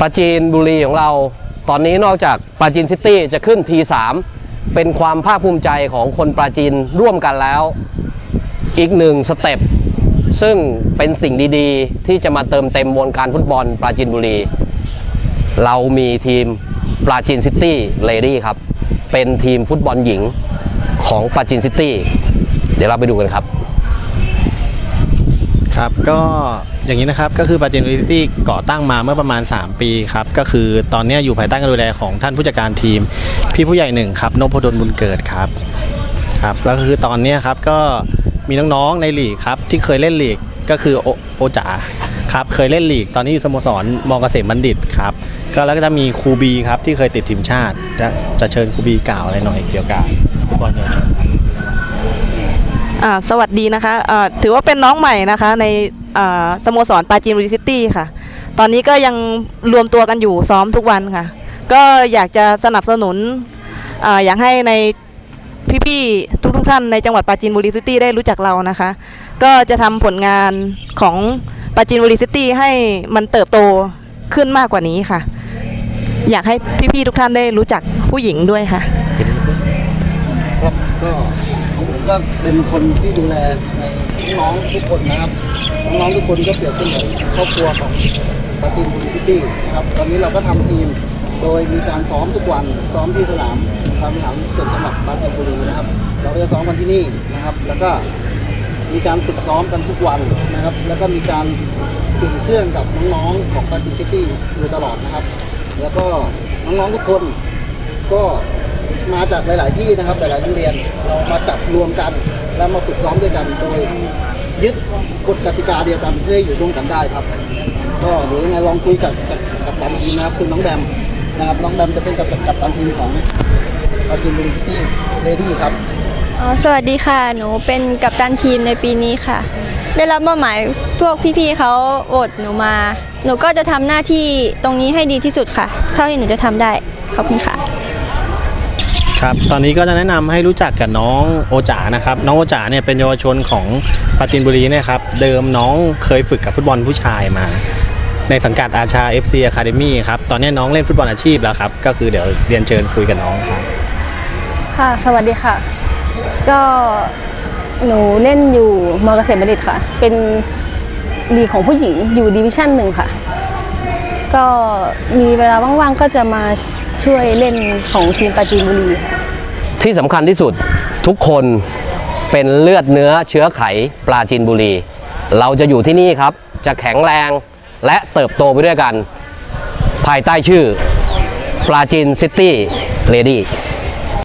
ปราจีนบุรีของเรา ตอนนี้นอกจากปราจีนซิตี้จะขึ้น T3 เป็นความภาคภูมิใจของคนปราจีนร่วมกันแล้ว อีกหนึ่งสเต็ปซึ่งเป็นสิ่งดีๆ ที่จะมาเติมเต็มวงการฟุตบอลปราจีนบุรี เรามีทีมปราจีนซิตี้เลดี้ครับ เป็นทีมฟุตบอลหญิงของปราจีนซิตี้ เดี๋ยวเราไปดูกันครับ ครับก็ อย่างนี้นะครับ ก็คือปาจินวิซิตี้ก่อตั้งมาเมื่อประมาณ 3 ปีครับ ก็คือตอนนี้อยู่ภายใต้การดูแลของท่านผู้จัดการทีม พี่ผู้ใหญ่หนึ่งครับนพดลบุญเกิดครับครับแล้วคือตอนนี้ครับก็มีน้องๆในลีกครับที่เคยเล่นลีกก็คือโอโอจ๋าครับเคยเล่นลีก ตอนนี้อยู่สโมสรมอเกษมบัณฑิตครับก็แล้วก็จะมีครูบีครับที่เคยติดทีมชาติ จะจะเชิญครูบีกล่าวอะไรหน่อยเกี่ยวกับฟุตบอลเยาวชนอ่าสวัสดีนะคะอ่าถือว่าเป็นน้องใหม่นะคะใน สโมสรปาจีนบุรีซิตี้ค่ะ ตอนนี้ก็ยังรวมตัวกันอยู่ซ้อมทุกวันค่ะ ก็อยากจะสนับสนุนออยากให้ในพี่ๆทุกๆท่านในจังหวัดปราจีนบุรีซิตี้ได้รู้จักเรานะคะ ก็จะทำผลงานของปราจีนบุรีซิตี้ให้มันเติบโตขึ้นมากกว่านี้ค่ะ อยากให้พี่ๆทุกท่านได้รู้จักผู้หญิงด้วยค่ะ ครับก็ผมก็เป็นคนที่ดูแลในน้องๆทุกคนนะครับ น้องๆทุกคนก็เปรียบเสมือนครอบครัวของปาจินบุรีซิตี้นะครับตอนนี้เราก็ทำทีมโดยมีการซ้อมทุกวันซ้อมที่สนามสนามส่วนจังหวัดปราจีนบุรีนะครับ เราก็จะซ้อมกันที่นี่นะครับ แล้วก็มีการฝึกซ้อมกันทุกวันนะครับ แล้วก็มีการอุ่นเครื่องกับน้องๆของปาจินซิตี้อยู่ตลอดนะครับ แล้วก็น้องๆทุกคนก็มาจากหลาย ๆ ที่นะครับหลายๆโรงเรียนเรามาจับรวมกัน แล้วมาฝึกซ้อมด้วยกันโดย ยึดกฎกติกาเดียวกันเพื่อให้อยู่ร่วมกันได้ครับ ก็เดี๋ยวยังไงลองคุยกับกับกับตันทีมนะครับคือน้องแบมนะครับน้องแบมจะเป็นกับกับตันทีมของปาจินบุรีซิตี้เลดี้ครับอ๋อสวัสดีค่ะ หนูเป็นกัปตันทีมในปีนี้ค่ะ ได้รับมอบหมายพวกพี่ๆเขาโอดหนูมา หนูก็จะทำหน้าที่ตรงนี้ให้ดีที่สุดค่ะ เท่าที่หนูจะทำได้ ขอบคุณค่ะ ครับตอนนี้ก็จะแนะนำให้รู้จักกับน้องโอจ๋านะครับน้องโอจ๋าเนี่ยเป็นเยาวชนของปราจินบุรีนะครับเดิมน้องเคยฝึกกับฟุตบอลผู้ชายมา ในสังกัดอาชา FC Academy ครับตอนนี้น้องเล่นฟุตบอลอาชีพแล้วครับก็คือเดี๋ยวเรียนเชิญคุยกับน้องครับค่ะ สวัสดีค่ะ ก็หนูเล่นอยู่มอเกษตรบัณฑิตค่ะ เป็นลีกของผู้หญิงอยู่ดิวิชั่นหนึ่งค่ะ ก็มีเวลาว่างๆก็จะมา ช่วยเล่นของทีมปราจีนบุรีค่ะที่สำคัญที่สุดทุกคนเป็นเลือดเนื้อเชื้อไขปลาจีนบุรี เราจะอยู่ที่นี่ครับ จะแข็งแรงและเติบโตไปด้วยกัน ภายใต้ชื่อปลาจีนซิตี้เลดี้